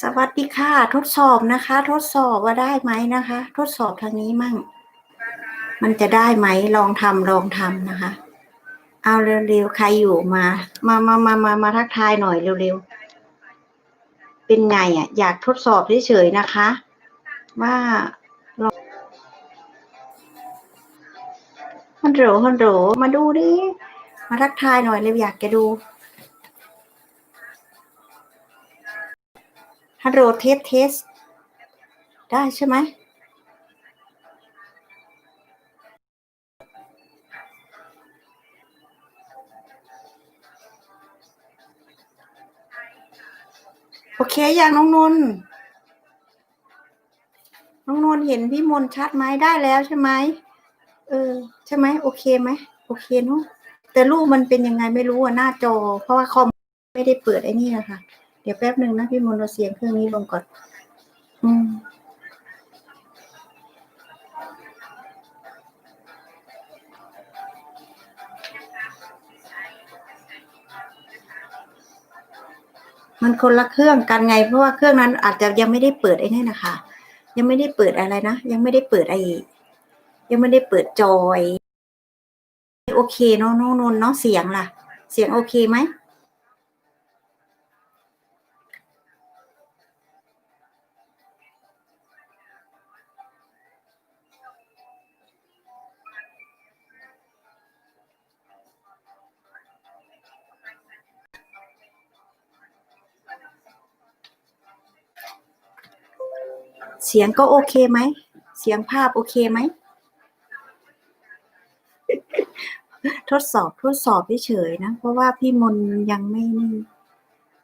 สวัสดีค่ะ ทดสอบนะคะ ทดสอบว่าได้ไหมนะคะ ทดสอบทางนี้มั่ง มันจะได้ไหมลองทำลองทำนะคะ เอาเร็วๆใครอยู่มา มามามามามาทักทายหน่อยเร็วๆเป็นไงอะ อยากทดสอบเฉยๆนะคะ ว่าลองฮัลโหลฮัลโหลมาดูดิ มาทักทายหน่อยเร็วอยากจะดู ฮัลโหลเทสเทส ได้ใช่ไหมโอเคอย่างน้องนนน้องนนเห็นพี่มนชัดไหมได้แล้วใช่ไหมเออ ใช่ไหมโอเคไหมโอเคเนาะแต่รูปมันเป็นยังไงไม่รู้อะหน้าจอ เพราะว่าคอมไม่ได้เปิดไอ้นี่นะคะ เดี๋ยวแป๊บหนึ่งนะพี่มนต์เราเสียงเครื่องนี้ลงก่อน อืมมันคนละเครื่องกันไง เพราะว่าเครื่องนั้นอาจจะยังไม่ได้เปิดไอ้นี่นะคะ ยังไม่ได้เปิดอะไรนะยังไม่ได้เปิดไอ้ยังไม่ได้เปิดจอย โอเคเนาะน้องนนท์เนาะเสียงล่ะ เสียงโอเคไหม เสียงก็โอเคไหม เสียงภาพโอเคไหม ทดสอบทดสอบเฉยๆนะ เพราะว่าพี่มนยังไม่นี่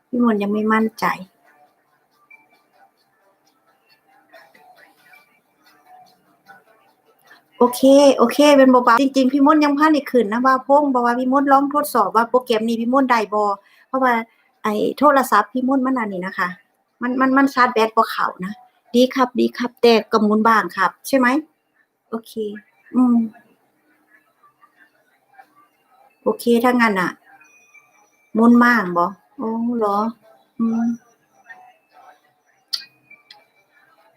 พี่มนยังไม่มั่นใจโอเค โอเค เป็นเบาๆจริงๆ พี่มนยังพันอีกขึ้นนะว่าพงบอกว่าพี่มนต์ลองทดสอบว่าโปรแกรมนี้พี่มนต์ได้บอเพราะว่าไอ้โทรศัพท์พี่มนมันอันนี้นะคะ มันมันมันชาร์จแบตบ่เขานะ ดีครับ ดีครับ แต่กำมุนบ้างครับ ใช่ไหม โอเค อืม โอเค ถ้างั้นอะ มุนมากบ่โอ้เหรอ อืม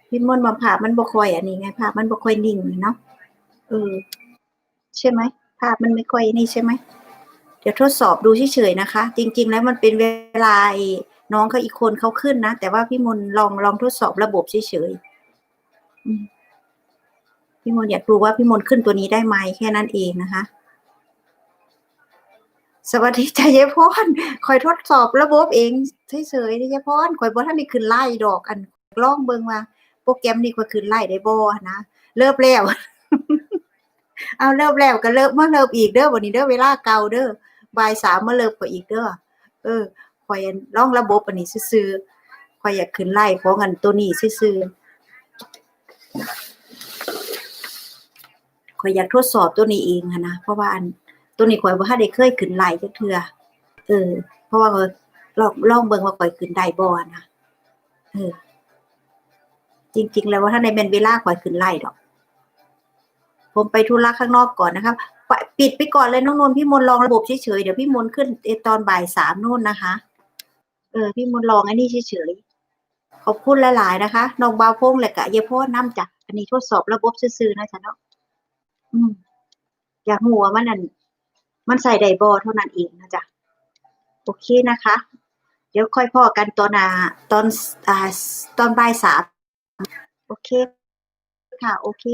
พี่มนมาภามันบ่ค่อยอันนี้ไงภามันบ่ค่อยนิ่งเนาะ เออ ใช่ไหมภาพมันไม่ค่อยนี่ใช่ไหม เดี๋ยวทดสอบดูเฉยๆนะคะ จริง ๆ แล้วมันเป็นเวลาน้องเขาอีกคนเขาขึ้นนะ แต่ว่าพี่มนลองลองทดสอบระบบเฉยๆพี่มนอยากรู้ว่าพี่มนขึ้นตัวนี้ได้ไหมแค่นั้นเองนะคะ สวัสดีใจ้ะยายพรคอยทดสอบระบบเองเฉยๆนี่ยายพรคอยบ่ทันได้ขึ้นไล่ดอกอันลองเบิงว่าโปรแกรมนี้คอยขึ้นไล่ได้บ่นะเริ่มแล้วเอาเริ่มแล้วก็เริ่มมาเริ่มอีกเด้อวันนี้เด้อเวลาเก่าเด้อ บ่ายสามมาเริ่มกว่าอีกเด้อเออคอยลองระบบอันนี้ซื่อๆคอยอยากขึ้นไล่เพราะงั้นตัวนี้ซื่อๆคอยอยากทดสอบตัวนี้เองหั้นะเพราะว่าอันตัวนี้คอยบ่ทันได้เคยขึ้นไล่จักเทื่อเออ เพราะว่าลองลองเบิ่งว่าคอยขึ้นได้บ่นะเออจริง ๆ แล้วว่าถ้าในเป็นเวลาคอยขึ้นไล่ดอก ผมไปธุระข้างนอกก่อนนะครับ ปิดไปก่อนเลยน้องนนท์พี่มนลองระบบเฉยๆเดี๋ยวพี่มนขึ้นตอนบ่ายสามนู่นนะคะ เออ พี่มนลองอันนี้เฉยๆขอบคุณหลายๆนะคะน้องบาวพงแหละกะเยพ่อน้ำจ้ะอันนี้ทดสอบระบบซื่อๆนะจ๊ะเนาะอืม อยากหัวมันนั่นมันใส่ไดบอเท่านั้นเองนะจ๊ะโอเคนะคะ เดี๋ยวค่อยพอกันตอนอ่าตอนอ่าตอนบ่ายสามโอเค ค่ะ โอเค